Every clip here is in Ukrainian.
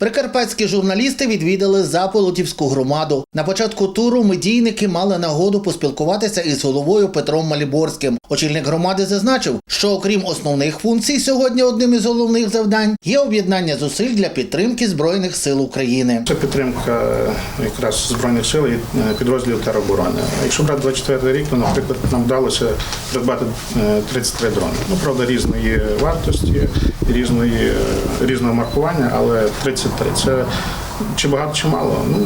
Прикарпатські журналісти відвідали Заполотівську громаду. На початку туру медійники мали нагоду поспілкуватися із головою Петром Маліборським. Очільник громади зазначив, що окрім основних функцій, сьогодні одним із головних завдань є об'єднання зусиль для підтримки збройних сил України. Це підтримка е, якраз збройних сил і е, підрозділів тероборони. Якщо брати 24 рік, то, наприклад, нам вдалося придбати е, 33 дрони. Ну правда, різної вартості, різної е, різного маркування, але 33 – це чи багато, чи мало. Ну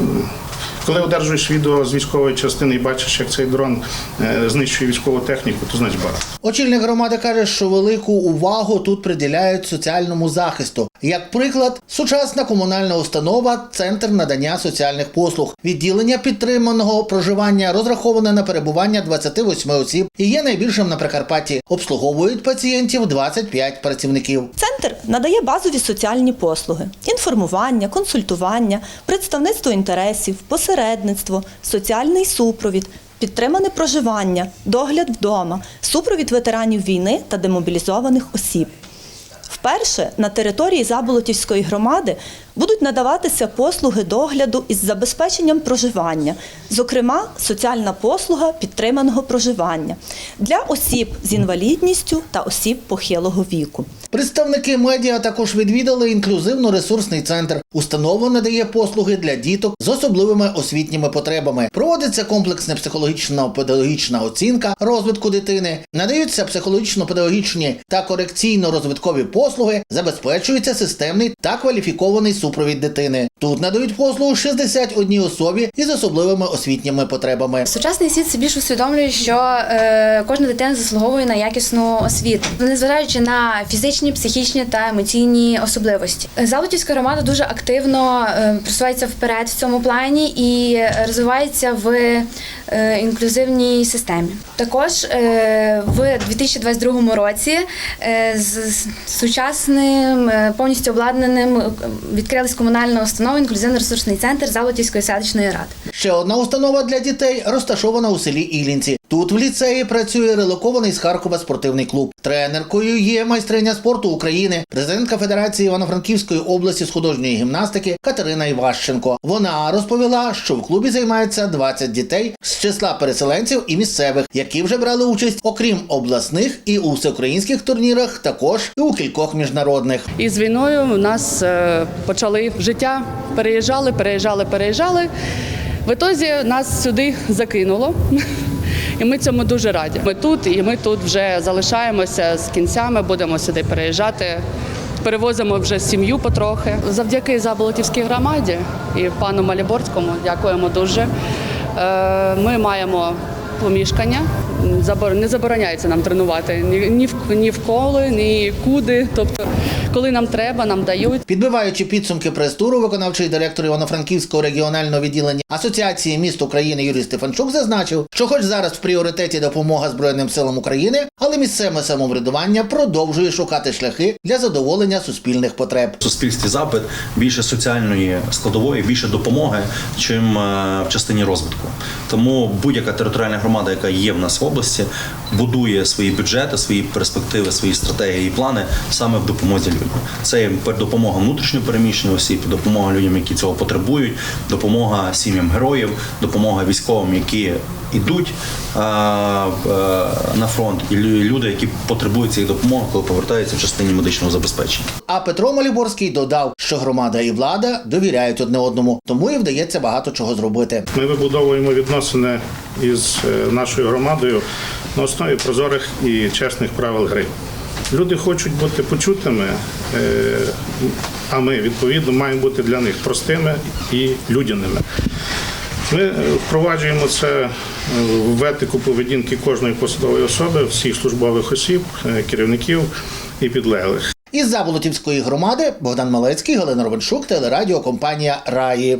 коли одержуєш відео з військової частини і бачиш, як цей дрон е, знищує військову техніку, то значить багато. Очільник громади каже, що велику увагу тут приділяють соціальному захисту. Як приклад, сучасна комунальна установа Центр надання соціальних послуг, відділення підтриманого проживання розраховане на перебування 28 осіб і є найбільшим на Прикарпатті. Обслуговують пацієнтів 25 працівників. Центр надає базові соціальні послуги: інформування, консультування, представництво інтересів, посередництво, соціальний супровід, підтримане проживання, догляд вдома, супровід ветеранів війни та демобілізованих осіб. Вперше на території Заболотівської громади будуть надаватися послуги догляду із забезпеченням проживання, зокрема, соціальна послуга підтриманого проживання для осіб з інвалідністю та осіб похилого віку. Представники медіа також відвідали інклюзивно-ресурсний центр. Установа надає послуги для діток з особливими освітніми потребами. Проводиться комплексна психологічно-педагогічна оцінка розвитку дитини, надаються психологічно-педагогічні та корекційно-розвиткові послуги, забезпечується системний та кваліфікований супровід дитини. Тут надають послугу 61 особі із особливими освітніми потребами. Сучасний світ все більш усвідомлює, що е, кожна дитина заслуговує на якісну освіту, незважаючи на фізичні, психічні та емоційні особливості. Залутівська громада дуже активно е, просувається вперед в цьому плані і розвивається в е, інклюзивній системі. Також в 2022 році з сучасним повністю обладнаним відкрилась комунальна установа інклюзивно-ресурсний центр Залотівської селищної ради. Ще одна установа для дітей розташована у селі Ілінці. Тут в ліцеї працює релокований з Харкова спортивний клуб. Тренеркою є майстриня спорту України, президентка Федерації Івано-Франківської області з художньої гімнастики Катерина Іващенко. Вона розповіла, що в клубі займається 20 дітей з числа переселенців і місцевих, які вже брали участь, окрім обласних і у всеукраїнських турнірах, також і у кількох міжнародних. І з війною у нас е, почали життя. Переїжджали, переїжджали, переїжджали. В ітозі нас сюди закинуло. І ми цьому дуже раді. Ми тут, і ми тут вже залишаємося з кінцями, будемо сюди переїжджати. Перевозимо вже сім'ю потрохи. Завдяки Заболотівській громаді і пану Маліборському дякуємо дуже. Е, Ми маємо помішкання. Забор- Не забороняється нам тренувати ні, ні, в, ні вколи, ні куди. Тобто, коли нам треба, нам дають. Підбиваючи підсумки прес-туру, виконавчий директор Івано-Франківського регіонального відділення Асоціації міст України Юрій Стефанчук зазначив, що хоч зараз в пріоритеті допомога Збройним силам України, але місцеве самоврядування продовжує шукати шляхи для задоволення суспільних потреб. В суспільстві запит більше соціальної складової, більше допомоги, чим е, в частині розвитку. Тому будь-яка територіальна громада, яка є в нас в області, будує свої бюджети, свої перспективи, свої стратегії і плани саме в допомозі людям. Це допомога внутрішньопереміщених осіб, допомога людям, які цього потребують, допомога сім'ям героїв, допомога військовим, які йдуть е, е, на фронт, і люди, які потребують цієї допомоги, коли повертаються в частині медичного забезпечення. А Петро Маліборський додав, що громада і влада довіряють одне одному, тому і вдається багато чого зробити. Ми вибудовуємо відносини із е, нашою громадою на основі прозорих і чесних правил гри. Люди хочуть бути почутими, е, а ми відповідно маємо бути для них простими і людяними. Ми е, впроваджуємо це е, в етику поведінки кожної посадової особи, всіх службових осіб, керівників і підлеглих. Із Заболотівської громади Богдан Малецький, Галина Ровеншук, телерадіокомпанія Раї.